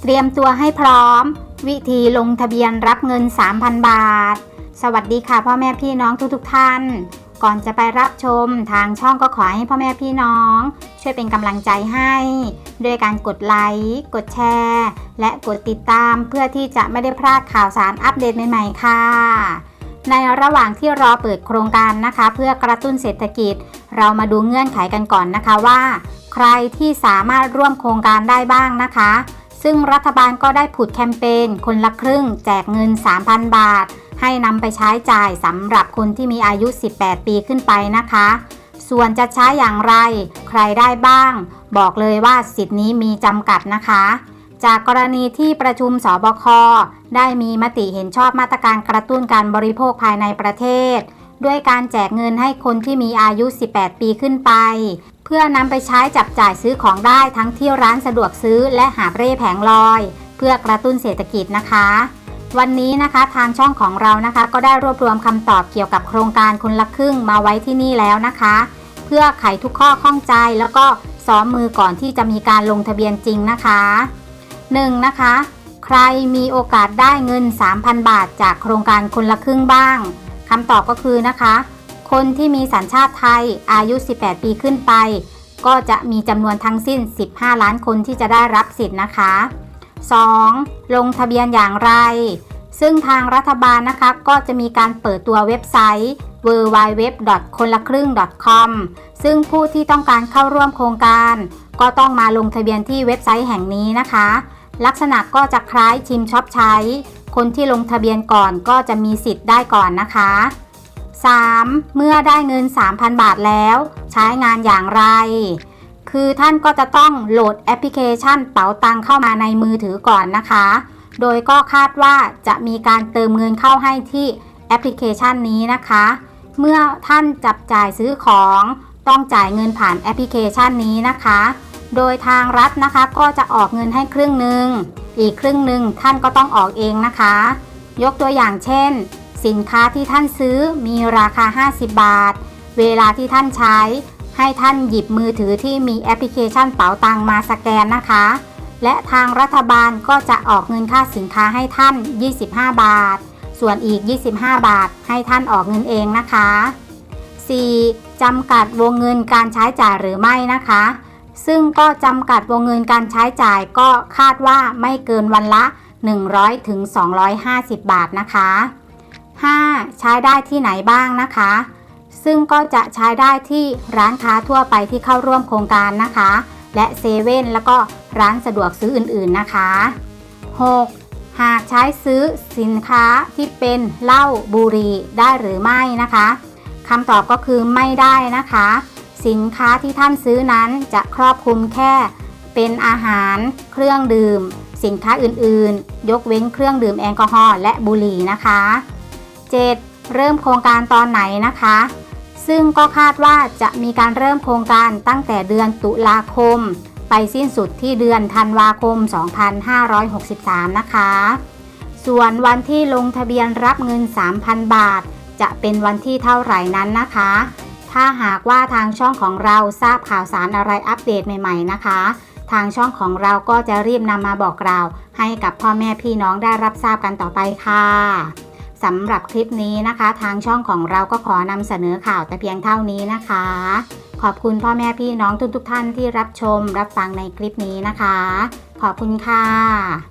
เตรียมตัวให้พร้อม วิธีลงทะเบียนรับเงิน 3,000 บาท สวัสดีค่ะพ่อแม่พี่น้องทุกๆทท่าน ก่อนจะไปรับชมทางช่องก็ขอให้พ่อแม่พี่น้อง ช่วยเป็นกำลังใจให้ ด้วยการกดไลค์กดแชร์ และกดติดตามเพื่อที่จะไม่ได้พลาดข่าวสารอัปเดตใหม่ๆ ค่ะ ในระหว่างที่รอเปิดโครงการนะคะ เพื่อกระตุ้นเศรษฐกิจ เรามาดูเงื่อนไขกันก่อนนะคะว่า ใครที่สามารถร่วมโครงการได้บ้างนะคะ ซึ่งรัฐบาลก็ได้ผุดแคมเปญคนละครึ่ง แจกเงิน 3,000 บาท ให้นำไปใช้จ่ายสำหรับคนที่มีอายุ 18 ปีขึ้นไปนะคะ ส่วนจะใช้อย่างไร ใครได้บ้าง บอกเลยว่าสิทธินี้มีจำกัดนะคะ จากกรณีที่ประชุมสบคได้มีมติเห็นชอบมาตรการกระตุ้นการบริโภคภายในประเทศ ด้วยการแจกเงินให้คนที่มีอายุ 18 ปีขึ้นไป เพื่อนำไปใช้จับจ่ายซื้อของได้ทั้งที่ร้านสะดวกซื้อและหาเร่แผงลอย เพื่อกระตุ้นเศรษฐกิจนะคะ วันนี้นะคะทางช่องของเรานะคะ ก็ได้รวบรวมคำตอบเกี่ยวกับโครงการคนละครึ่งมาไว้ที่นี่แล้วนะคะ เพื่อไขทุกข้อข้องใจแล้วก็ซ้อมมือก่อนที่จะมีการลงทะเบียนจริงนะคะ 1. นะคะ ใครมีโอกาสได้เงิน 3,000 บาทจากโครงการคนละครึ่งบ้าง คำตอบก็คือนะคะ คนที่มีสัญชาติไทยอายุ 18 ปีขึ้นไป ก็จะมีจำนวนทั้งสิ้น 15 ล้านคนที่จะได้รับสิทธิ์นะคะ 2. ลงทะเบียนอย่างไร ซึ่งทางรัฐบาลนะคะก็จะมีการเปิดตัวเว็บไซต์ w w w คนละครึ่ง .com ซึ่งผู้ที่ต้องการเข้าร่วมโครงการ ก็ต้องมาลงทะเบียนที่เว็บไซต์แห่งนี้นะคะ ลักษณะก็จะคล้ายชิมช็อปใช้คนที่ลงทะเบียนก่อนก็จะมีสิทธิ์ได้ก่อนนะคะ 3. เมื่อได้เงิน 3,000 บาทแล้ว ใช้งานอย่างไร คือท่านก็จะต้องโหลดแอปพลิเคชันเป๋าตังเข้ามาในมือถือก่อนนะคะ โดยก็คาดว่าจะมีการเติมเงินเข้าให้ที่แอปพลิเคชันนี้นะคะ เมื่อท่านจับจ่ายซื้อของ ต้องจ่ายเงินผ่านแอปพลิเคชันนี้นะคะ โดยทางรัฐนะคะก็จะออกเงินให้ครึ่งหนึ่ง อีกครึ่งหนึ่งท่านก็ต้องออกเองนะคะ ยกตัวอย่างเช่น สินค้าที่ท่านซื้อมีราคา 50 บาท เวลาที่ท่านใช้ ให้ท่านหยิบมือถือที่มีแอปพลิเคชันเป๋าตังมาสแกนนะคะ และทางรัฐบาลก็จะออกเงินค่าสินค้าให้ท่าน 25 บาท ส่วนอีก 25 บาท ให้ท่านออกเงินเองนะคะ 4. จำกัดวงเงินการใช้จ่ายหรือไม่นะคะ ซึ่งก็จำกัดวงเงินการใช้จ่ายก็คาดว่าไม่เกินวันละ 100ถึง250 บาทนะคะ 5. ใช้ได้ที่ไหนบ้างนะคะ ซึ่งก็จะใช้ได้ที่ร้านค้าทั่วไปที่เข้าร่วมโครงการนะคะ และเซเว่นแล้วก็ร้านสะดวกซื้ออื่นๆนะคะ 6. หากใช้ซื้อสินค้าที่เป็นเหล้าบุหรี่ได้หรือไม่นะคะคำตอบก็คือไม่ได้นะคะ สินค้าที่ท่านซื้อนั้นจะครอบคลุมแค่ เป็นอาหาร เครื่องดื่ม สินค้าอื่นๆ ยกเว้นเครื่องดื่มแอลกอฮอล์และบุหรี่นะคะ 7. เริ่มโครงการตอนไหนนะคะ ซึ่งก็คาดว่าจะมีการเริ่มโครงการตั้งแต่เดือนตุลาคม ไปสิ้นสุดที่เดือนธันวาคม 2563 นะคะ ส่วนวันที่ลงทะเบียนรับเงิน 3,000 บาท จะเป็นวันที่เท่าไหร่นั้นนะคะ ถ้าหากว่าทางช่องของเราทราบข่าวสารอะไรอัปเดตใหม่ ๆ นะคะ ทางช่องของเราก็จะรีบนำมาบอกกล่าว ให้กับพ่อแม่พี่น้องได้รับทราบกันต่อไปค่ะสำหรับคลิปนี้นะคะ ทางช่องของเราก็ขอนำเสนอข่าวแต่เพียงเท่านี้นะคะ ขอบคุณพ่อแม่พี่น้องทุกๆทท่านที่รับชมรับฟังในคลิปนี้นะคะ ขอบคุณค่ะ